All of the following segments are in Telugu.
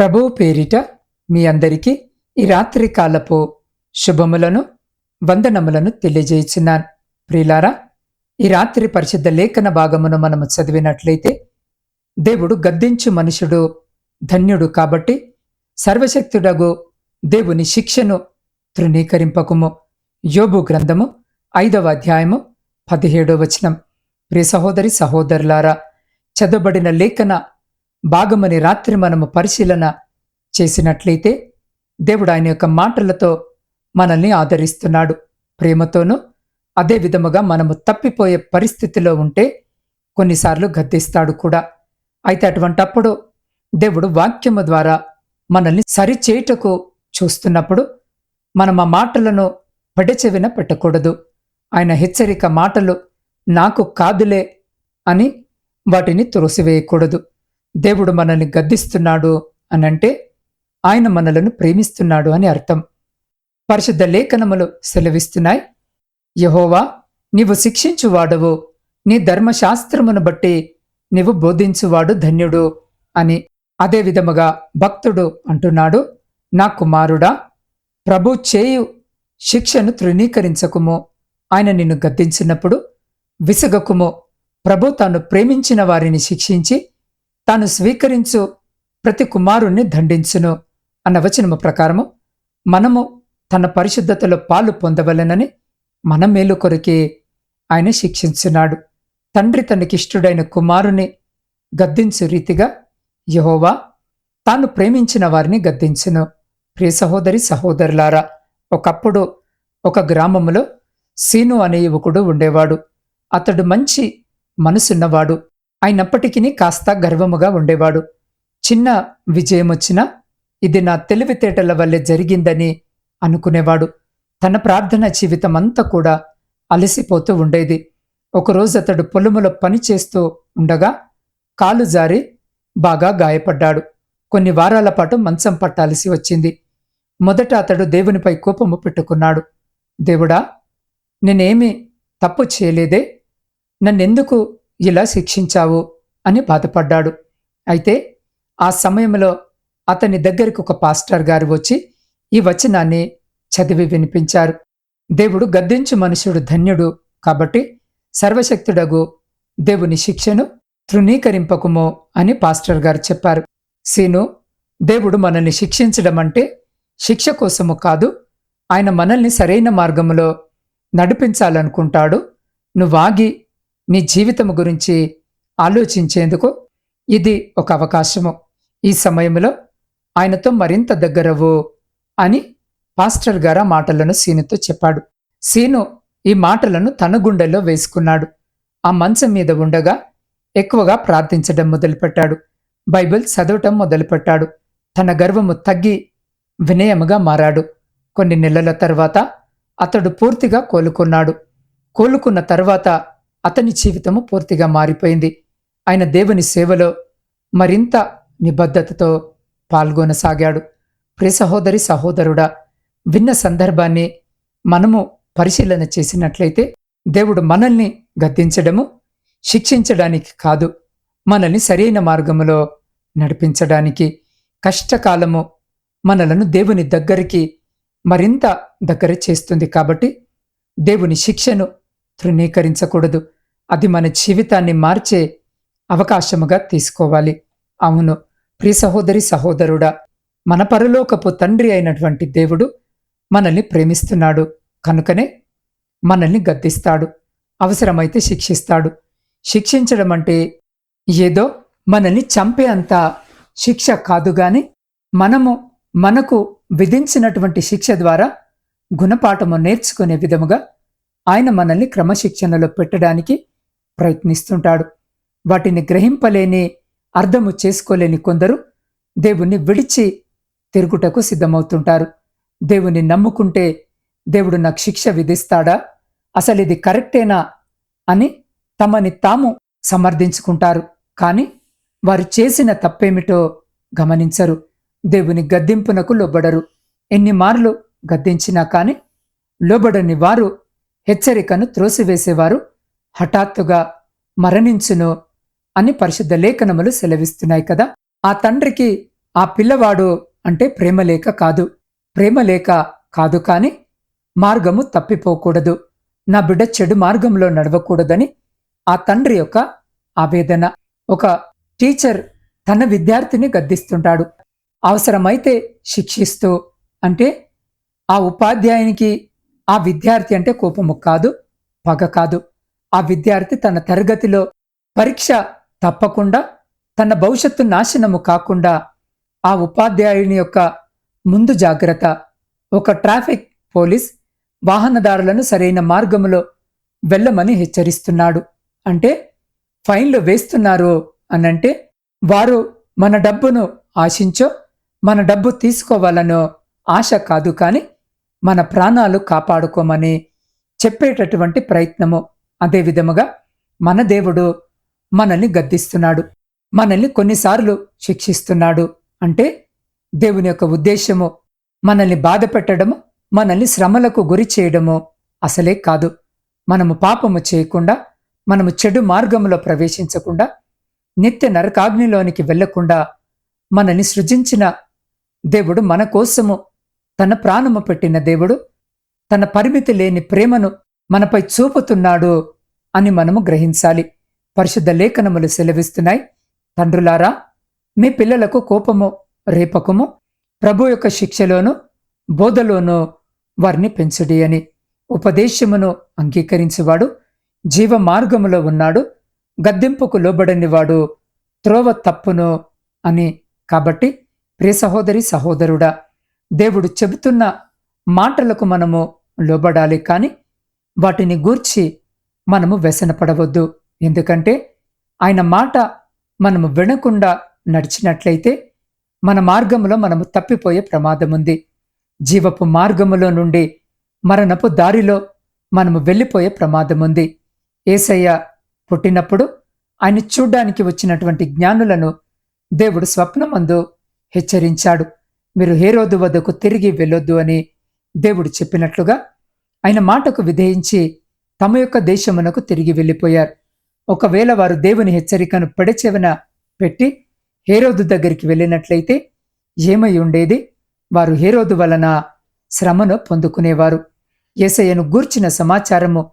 ప్రభువు పేరిట మీ అందరికీ ఈ రాత్రి కాలపు శుభములను వందనములను తెలియజేయుచున్నాను. ప్రియులారా ఈ రాత్రి పరిశుద్ధ లేఖన భాగమును మనము చదివినట్లయితే దేవుడు గద్దించు మనుషుడు ధన్యుడు కాబట్టి సర్వశక్తుడగు దేవుని శిక్షను తృణీకరింపకుము. యోబు గ్రంథము ఐదవ అధ్యాయము పదిహేడవ వచనం. ప్రియ సహోదరి సహోదరులారా చదవబడిన లేఖన భాగమని రాత్రి మనము పరిశీలన చేసినట్లయితే దేవుడు ఆయన యొక్క మాటలతో మనల్ని ఆదరిస్తున్నాడు. ప్రేమతోనూ అదే విధముగా మనము తప్పిపోయే పరిస్థితిలో ఉంటే కొన్నిసార్లు గద్దిస్తాడు కూడా. అయితే అటువంటప్పుడు దేవుడు వాక్యము ద్వారా మనల్ని సరిచేయుటకు చూస్తున్నప్పుడు మనం ఆ మాటలను పడచెవిన పెట్టకూడదు. ఆయన హెచ్చరిక మాటలు నాకు కాదులే అని వాటిని త్రోసివేయకూడదు. దేవుడు మనల్ని గద్దిస్తున్నాడు అనంటే ఆయన మనలను ప్రేమిస్తున్నాడు అని అర్థం. పరిశుద్ధ లేఖనములు సెలవిస్తున్నాయి. యహోవా నీవు శిక్షించువాడవు. నీ ధర్మశాస్త్రమును బట్టి నీవు బోధించువాడు ధన్యుడు అని అదే విధముగా భక్తుడు అంటున్నాడు. నా కుమారుడా ప్రభు చేయు శిక్షను తృణీకరించకుము. ఆయన నిన్ను గద్దించినప్పుడు విసగకుము. ప్రభు తాను ప్రేమించిన వారిని శిక్షించి తాను స్వీకరించు ప్రతి కుమారుణ్ణి దండించును అన్న వచనము ప్రకారము మనము తన పరిశుద్ధతలో పాలు పొందవలెనని మన మేలు కొరకే ఆయన శిక్షించున్నాడు. తండ్రి తనకిష్టుడైన కుమారుని గద్దించు రీతిగా యహోవా తాను ప్రేమించిన వారిని గద్దించును. ప్రియ సహోదరి సహోదరులారా ఒకప్పుడు ఒక గ్రామములో సీను అనే యువకుడు ఉండేవాడు. అతడు మంచి మనసున్నవాడు. అయినప్పటికీ కాస్త గర్వముగా ఉండేవాడు. చిన్న విజయం వచ్చినా ఇది నా తెలివితేటల వల్లే జరిగిందని అనుకునేవాడు. తన ప్రార్థన జీవితం అంతా కూడా అలసిపోతూ ఉండేది. ఒకరోజు అతడు పొలములో పని చేస్తూ ఉండగా కాలు జారి బాగా గాయపడ్డాడు. కొన్ని వారాల పాటు మంచం పట్టాల్సి వచ్చింది. మొదట అతడు దేవునిపై కోపము పెట్టుకున్నాడు. దేవుడా నేనేమీ తప్పు చేయలేదే? నన్నెందుకు ఇలా శిక్షించావు అని బాధపడ్డాడు. అయితే ఆ సమయంలో అతని దగ్గరికి ఒక పాస్టర్ గారు వచ్చి ఈ వచనాన్ని చదివి వినిపించారు. దేవుడు గద్దించు మనుషుడు ధన్యుడు కాబట్టి సర్వశక్తుడగు దేవుని శిక్షను తృణీకరింపకుమో అని పాస్టర్ గారు చెప్పారు. సీను దేవుడు మనల్ని శిక్షించడం అంటే శిక్ష కోసము కాదు ఆయన మనల్ని సరైన మార్గములో నడిపించాలనుకుంటాడు. నువ్వాగి నీ జీవితము గురించి ఆలోచించేందుకు ఇది ఒక అవకాశము. ఈ సమయంలో ఆయనతో మరింత దగ్గరవు అని పాస్టర్ గారు ఆ మాటలను సీనుతో చెప్పాడు. సీను ఈ మాటలను తన గుండెల్లో వేసుకున్నాడు. ఆ మంచం మీద ఉండగా ఎక్కువగా ప్రార్థించడం మొదలుపెట్టాడు. బైబిల్ చదవటం మొదలుపెట్టాడు. తన గర్వము తగ్గి వినయముగా మారాడు. కొన్ని నెలల తర్వాత అతడు పూర్తిగా కోలుకున్నాడు. కోలుకున్న తర్వాత అతని జీవితము పూర్తిగా మారిపోయింది. ఆయన దేవుని సేవలో మరింత నిబద్ధతతో పాల్గొనసాగాడు. ప్రియ సహోదరి సహోదరుడా విన్న సందర్భాన్ని మనము పరిశీలన చేసినట్లయితే దేవుడు మనల్ని గద్దించడము శిక్షించడానికి కాదు మనల్ని సరైన మార్గములో నడిపించడానికి కష్టకాలము మనలను దేవుని దగ్గరికి మరింత దగ్గర చేస్తుంది కాబట్టి దేవుని శిక్షను తృణీకరించకూడదు. అది మన జీవితాన్ని మార్చే అవకాశముగా తీసుకోవాలి. అవును ప్రియ సహోదరి సహోదరుడా మన పరలోకపు తండ్రి అయినటువంటి దేవుడు మనల్ని ప్రేమిస్తున్నాడు. కనుకనే మనల్ని గద్దిస్తాడు. అవసరమైతే శిక్షిస్తాడు. శిక్షించడం అంటే ఏదో మనల్ని చంపే అంత శిక్ష కాదు గాని మనము మనకు విధించినటువంటి శిక్ష ద్వారా గుణపాఠము నేర్చుకునే విధముగా ఆయన మనల్ని క్రమశిక్షణలో పెట్టడానికి ప్రయత్నిస్తుంటాడు. వాటిని గ్రహింపలేని అర్థము చేసుకోలేని కొందరు దేవుణ్ణి విడిచి తిరుగుటకు సిద్ధమవుతుంటారు. దేవుని నమ్ముకుంటే దేవుడు నాకు శిక్ష విధిస్తాడా? అసలు ఇది కరెక్టేనా? అని తమని తాము సమర్థించుకుంటారు. కానీ వారు చేసిన తప్పేమిటో గమనించరు. దేవుని గద్దింపునకు లోబడరు. ఎన్ని మార్లు గద్దించినా కాని లోబడని వారు హెచ్చరికను త్రోసివేసేవారు. హఠాత్తుగా మరణించును అని పరిశుద్ధ లేఖనములు సెలవిస్తున్నాయి కదా. ఆ తండ్రికి ఆ పిల్లవాడు అంటే ప్రేమలేఖ కాదు. ప్రేమలేఖ కాదు కాని మార్గము తప్పిపోకూడదు. నా బిడ్డ చెడు మార్గంలో నడవకూడదని ఆ తండ్రి యొక్క ఆవేదన. ఒక టీచర్ తన విద్యార్థిని గద్దిస్తుంటాడు. అవసరమైతే శిక్షిస్తూ అంటే ఆ ఉపాధ్యాయునికి ఆ విద్యార్థి అంటే కోపము కాదు పగ కాదు. ఆ విద్యార్థి తన తరగతిలో పరీక్ష తప్పకుండా తన భవిష్యత్తు నాశనము కాకుండా ఆ ఉపాధ్యాయుని యొక్క ముందు జాగ్రత్త. ఒక ట్రాఫిక్ పోలీస్ వాహనదారులను సరైన మార్గములో వెళ్ళమని హెచ్చరిస్తున్నాడు. అంటే ఫైన్లు వేస్తున్నారు అనంటే వారు మన డబ్బును ఆశించో మన డబ్బు తీసుకోవాలనో ఆశ కాదు కానీ మన ప్రాణాలు కాపాడుకోమని చెప్పేటటువంటి ప్రయత్నము. అదే విధముగా మన దేవుడు మనల్ని గద్దిస్తున్నాడు. మనల్ని కొన్నిసార్లు శిక్షిస్తున్నాడు. అంటే దేవుని యొక్క ఉద్దేశము మనల్ని బాధ పెట్టడము మనల్ని శ్రమలకు గురి చేయడము అసలే కాదు. మనము పాపము చేయకుండా మనము చెడు మార్గంలో ప్రవేశించకుండా నిత్య నరకాగ్నిలోనికి వెళ్ళకుండా మనల్ని సృజించిన దేవుడు మన కోసము తన ప్రాణము పెట్టిన దేవుడు తన పరిమితి లేని ప్రేమను మనపై చూపుతున్నాడు అని మనము గ్రహించాలి. పరిశుద్ధ లేఖనములు సెలవిస్తున్నాయి. తండ్రులారా మీ పిల్లలకు కోపము రేపకము. ప్రభు యొక్క శిక్షలోను బోధలోనూ వారిని పెంచుడి అని ఉపదేశమును అంగీకరించువాడు. జీవ మార్గములో ఉన్నాడు. గద్దెంపుకు లోబడనివాడు త్రోవ తప్పును అని. కాబట్టి ప్రియ సహోదరి సహోదరుడా దేవుడు చెబుతున్న మాటలకు మనము లోబడాలి కాని వాటిని గూర్చి మనము వ్యసనపడవద్దు. ఎందుకంటే ఆయన మాట మనము వినకుండా నడిచినట్లయితే మన మార్గములో మనము తప్పిపోయే ప్రమాదం ఉంది. జీవపు మార్గములో నుండి మరణపు దారిలో మనము వెళ్ళిపోయే ప్రమాదం ఉంది. ఏసయ్య పుట్టినప్పుడు ఆయన చూడ్డానికి వచ్చినటువంటి జ్ఞానులను దేవుడు స్వప్నమందు హెచ్చరించాడు. మీరు హేరోదు వద్దకు తిరిగి వెళ్ళొద్దు అని దేవుడు చెప్పినట్లుగా ఆయన మాటకు విధేయించి తమ యొక్క దేశమునకు తిరిగి వెళ్ళిపోయారు. ఒకవేళ వారు దేవుని హెచ్చరికను పెడచెవన పెట్టి హేరోదు దగ్గరికి వెళ్ళినట్లయితే ఏమై ఉండేది? వారు హేరోదు వలన శ్రమను పొందుకునేవారు. ఏసయ్యను గూర్చిన సమాచారము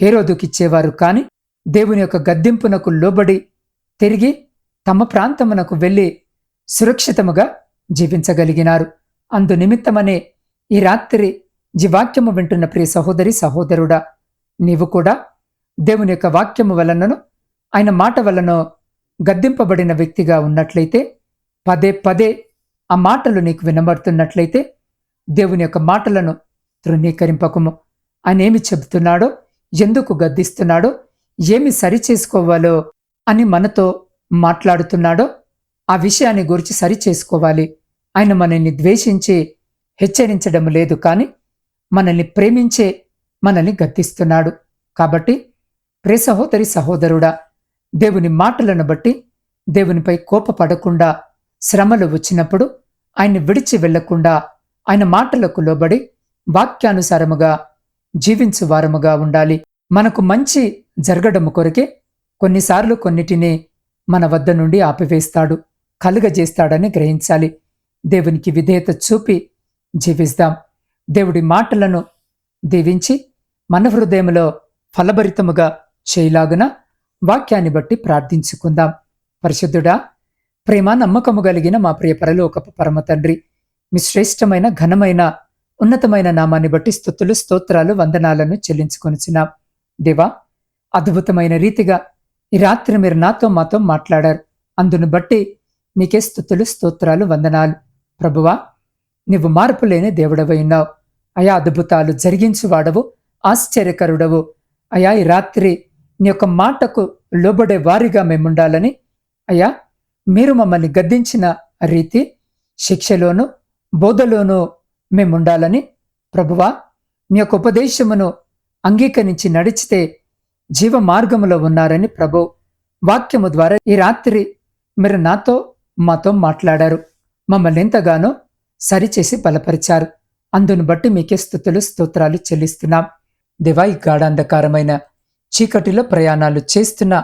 హేరోదుకిచ్చేవారు కాని దేవుని యొక్క గద్దింపునకు లోబడి తిరిగి తమ ప్రాంతమునకు వెళ్ళి సురక్షితముగా జీవించగలిగినారు. అందు నిమిత్తమనే ఈ రాత్రి జీవాక్యము వింటున్న ప్రియ సహోదరి సహోదరుడా నీవు కూడా దేవుని యొక్క వాక్యము వలనను ఆయన మాట వలన గద్దింపబడిన వ్యక్తిగా ఉన్నట్లయితే పదే పదే ఆ మాటలు నీకు వినబడుతున్నట్లయితే దేవుని యొక్క మాటలను తృణీకరింపకము. ఆయన ఏమి చెబుతున్నాడో ఎందుకు గద్దిస్తున్నాడో ఏమి సరిచేసుకోవాలో అని మనతో మాట్లాడుతున్నాడో ఆ విషయాన్ని గురించి సరిచేసుకోవాలి ఆయన మనల్ని ద్వేషించి హెచ్చరించడం లేదు కానీ మనల్ని ప్రేమించే మనల్ని గద్దిస్తున్నాడు. కాబట్టి ప్రే సహోదరి సహోదరుడా దేవుని మాటలను బట్టి దేవునిపై కోపపడకుండా శ్రమలు వచ్చినప్పుడు ఆయన్ని విడిచి వెళ్ళకుండా ఆయన మాటలకు లోబడి వాక్యానుసారముగా జీవించు వారముగా ఉండాలి. మనకు మంచి జరగడము కొరకే కొన్నిసార్లు కొన్నిటిని మన వద్ద నుండి ఆపివేస్తాడు కలుగజేస్తాడని గ్రహించాలి. దేవునికి విధేయత చూపి జీవిస్తాం. దేవుడి మాటలను దీవించి మన హృదయంలో ఫలభరితముగా చేయలాగున వాక్యాన్ని బట్టి ప్రార్థించుకుందాం. పరిశుద్ధుడా ప్రేమ నమ్మకము కలిగిన మా ప్రియ పరలోకపు పరమ తండ్రి మీ శ్రేష్టమైన ఘనమైన ఉన్నతమైన నామాన్ని బట్టి స్థుతులు స్తోత్రాలు వందనాలను చెల్లించుకొనిచున్నాం. దేవా అద్భుతమైన రీతిగా ఈ రాత్రి మీరు నాతో మాతో మాట్లాడారు. అందును బట్టి మీకే స్థుతులు స్తోత్రాలు వందనాలు. ప్రభువా నువ్వు మార్పు లేని దేవుడవై ఉన్నావు. అయా అద్భుతాలు జరిగించువాడవు ఆశ్చర్యకరుడవు. అయా ఈ రాత్రి నీ యొక్క మాటకు లోబడే వారిగా మేముండాలని. అయ్యా మీరు మమ్మల్ని గద్దించిన రీతి శిక్షలోను బోధలోనూ మేముండాలని. ప్రభువా మీ యొక్క ఉపదేశమును అంగీకరించి నడిచితే జీవ మార్గములో ఉన్నారని ప్రభు వాక్యము ద్వారా ఈ రాత్రి మీరు నాతో మాతో మాట్లాడారు. మమ్మల్ని ఎంతగానో సరిచేసి బలపరిచారు. అందును బట్టి మీకే స్థుతులు స్తోత్రాలు చెల్లిస్తున్నాం. దివా ఈ గాఢాంధకారమైన చీకటిలో ప్రయాణాలు చేస్తున్న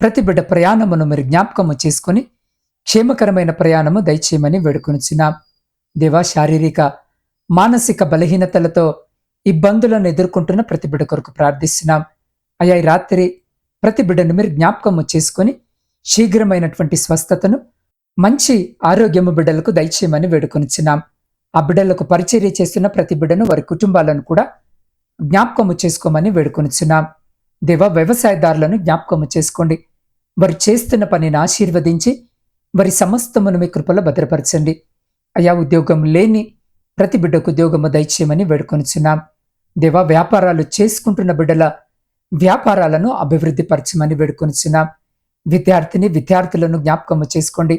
ప్రతి బిడ్డ ప్రయాణమును మీరు జ్ఞాపకము చేసుకుని క్షేమకరమైన ప్రయాణము దయచేయమని వేడుకొనిచున్నాం. దివా శారీరక మానసిక బలహీనతలతో ఇబ్బందులను ఎదుర్కొంటున్న ప్రతి బిడ్డ కొరకు ప్రార్థిస్తున్నాం. అయ్యా రాత్రి ప్రతి బిడ్డను మీరు జ్ఞాపకము చేసుకుని శీఘ్రమైనటువంటి స్వస్థతను మంచి ఆరోగ్యము బిడ్డలకు దయచేయమని వేడుకొనిచ్చినాం ఆ బిడ్డలకు పరిచర్య చేస్తున్న ప్రతి బిడ్డను వారి కుటుంబాలను కూడా జ్ఞాపకము చేసుకోమని వేడుకొనిచ్చున్నాం దేవ వ్యవసాయదారులను జ్ఞాపకము చేసుకోండి. వారు చేస్తున్న పనిని ఆశీర్వదించి వారి సమస్తమును మీ కృపలో భద్రపరచండి. అయా ఉద్యోగం లేని ప్రతి బిడ్డకు ఉద్యోగము దయచేయమని వేడుకొనిచున్నాం దేవా వ్యాపారాలు చేసుకుంటున్న బిడ్డల వ్యాపారాలను అభివృద్ధి పరచమని వేడుకొనిచున్నాం విద్యార్థిని విద్యార్థులను జ్ఞాపకము చేసుకోండి.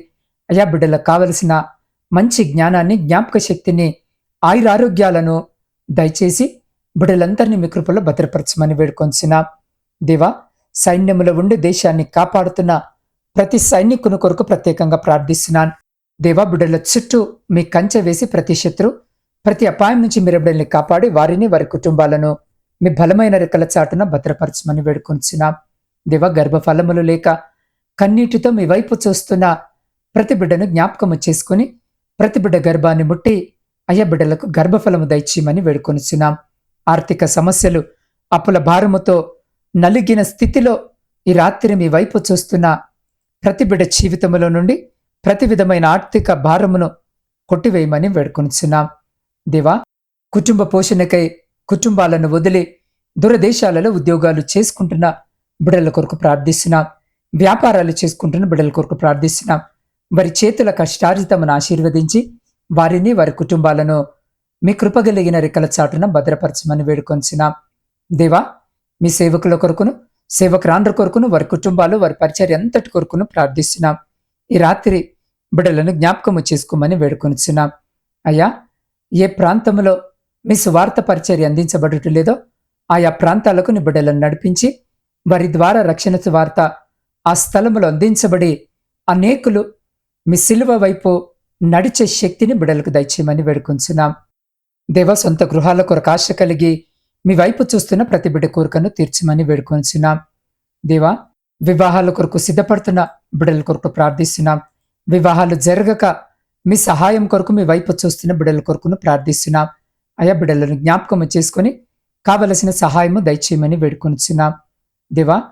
అయా బిడ్డలకు కావలసిన మంచి జ్ఞానాన్ని జ్ఞాపక శక్తిని ఆయురారోగ్యాలను దయచేసి బిడ్డలందరినీ మీ కృపలో భద్రపరచమని వేడుకొంచిన దేవా సైన్యములో ఉండి దేశాన్ని కాపాడుతున్న ప్రతి సైనికుని కొరకు ప్రత్యేకంగా ప్రార్థిస్తున్నాను. దేవా బిడ్డల చుట్టూ మీ కంచె వేసి ప్రతి శత్రు ప్రతి అపాయం నుంచి మీరు బిడ్డల్ని కాపాడి వారిని వారి కుటుంబాలను మీ బలమైన రెక్కల చాటున భద్రపరచమని వేడుకొంచున్నాం. దేవా గర్భఫలములు లేక కన్నీటితో మీ వైపు చూస్తున్న ప్రతి బిడ్డను జ్ఞాపకము చేసుకుని ప్రతి బిడ్డ గర్భాన్ని ముట్టి అయ్య బిడ్డలకు గర్భఫలము దయచేయమని వేడుకొనిచున్నాం. ఆర్థిక సమస్యలు అప్పుల భారముతో నలిగిన స్థితిలో ఈ రాత్రి మీ వైపు చూస్తున్న ప్రతి బిడ్డ జీవితములో నుండి ప్రతి విధమైన ఆర్థిక భారమును కొట్టివేయమని వేడుకొనిచున్నాం. దేవా కుటుంబ పోషణకై కుటుంబాలను వదిలి దూరదేశాలలో ఉద్యోగాలు చేసుకుంటున్న బిడ్డల కొరకు ప్రార్థిస్తున్నాం. వ్యాపారాలు చేసుకుంటున్న బిడ్డల కొరకు ప్రార్థిస్తున్నాం. వారి చేతుల కష్టార్జితమును ఆశీర్వదించి వారిని వారి కుటుంబాలను మీ కృపగలిగిన రెక్కల చాటున భద్రపరచమని వేడుకొంచున్నాం. దేవా మీ సేవకుల కొరకును సేవకురాండ్ర కొరకును వారి కుటుంబాలు వారి పరిచర్య అంతటి కొరకును ప్రార్థిస్తున్నాం. ఈ రాత్రి బిడ్డలను జ్ఞాపకము చేసుకోమని వేడుకొనిచున్నాం అయ్యా ఏ ప్రాంతంలో మీ సువార్త పరిచర్య అందించబడటం లేదో ఆయా ప్రాంతాలకు నీ బిడ్డలను నడిపించి వారి ద్వారా రక్షణ సువార్త ఆ స్థలములో అందించబడి అనేకులు మీ సిలువ వైపు నడిచే శక్తిని బిడలకు దయచేయమని వేడుకొంచున్నాం. దేవ సొంత గృహాల కొరకు ఆశ కలిగి మీ వైపు చూస్తున్న ప్రతి బిడ్డ కోరికను తీర్చమని వేడుకొంచున్నాం. దేవా వివాహాల కొరకు సిద్ధపడుతున్న బిడల కొరకు ప్రార్థిస్తున్నాం. వివాహాలు జరగక మీ సహాయం కొరకు మీ వైపు చూస్తున్న బిడల కొరకును ప్రార్థిస్తున్నాం. అయా బిడలను జ్ఞాపకం చేసుకుని కావలసిన సహాయము దయచేయమని వేడుకొంచున్నాం. దేవా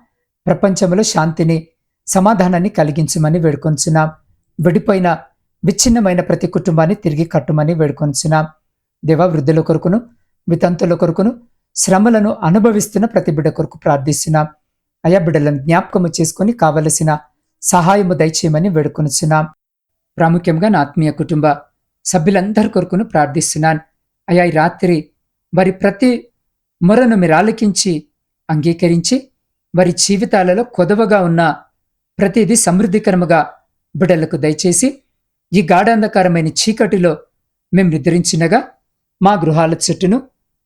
ప్రపంచంలో శాంతిని సమాధానాన్ని కలిగించమని వేడుకొంచున్నాం. విడిపోయిన విచ్ఛిన్నమైన ప్రతి కుటుంబాన్ని తిరిగి కట్టుమని వేడుకొంచున్నాం దేవ వృద్ధుల కొరకును వితంతుల కొరకును శ్రమలను అనుభవిస్తున్న ప్రతి బిడ్డ కొరకు ప్రార్థిస్తున్నాం. అయా బిడ్డలను జ్ఞాపకము చేసుకుని కావలసిన సహాయము దయచేయమని వేడుకొనిచున్నాం. ప్రాముఖ్యంగా నా ఆత్మీయ కుటుంబ సభ్యులందరి కొరకును ప్రార్థిస్తున్నాను. అయా ఈ రాత్రి వారి ప్రతి మొరను మీరు ఆలకించి అంగీకరించి వారి జీవితాలలో కొదవగా ఉన్న ప్రతిదీ సమృద్ధికరముగా బిడ్డలకు దయచేసి ఈ గాఢాంధకారమైన చీకటిలో మేము నిద్రించినగా మా గృహాల చెట్టును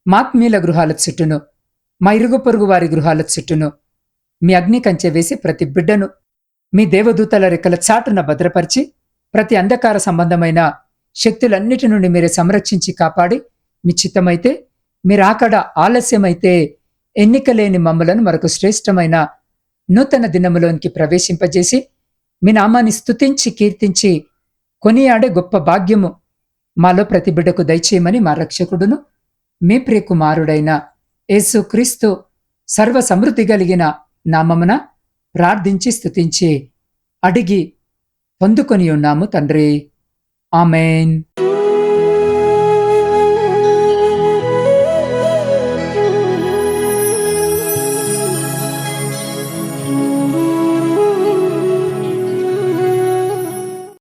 మాత్మీల గృహాల చెట్టును మా ఇరుగు పొరుగు వారి గృహాల చెట్టును మీ అగ్ని కంచె వేసి ప్రతి బిడ్డను మీ దేవదూతల రెక్కల చాటున భద్రపరిచి ప్రతి అంధకార సంబంధమైన శక్తులన్నిటి నుండి మీరే సంరక్షించి కాపాడి మీ చిత్తమైతే మీరు ఆకడ ఆలస్యమైతే ఎన్నికలేని మమ్మలను మరొక శ్రేష్టమైన నూతన దినములోనికి ప్రవేశింపజేసి మీ నామాన్ని స్తుతించి కీర్తించి కొనియాడే గొప్ప భాగ్యము. మాలో ప్రతి బిడ్డకు దయచేయమని మా రక్షకుడును మీ ప్రియకుమారుడైన యేసుక్రీస్తు సర్వ సమృద్ధి కలిగిన నామమున ప్రార్థించి స్తుతించి అడిగి పొందుకొని ఉన్నాము తండ్రి. ఆమెన్.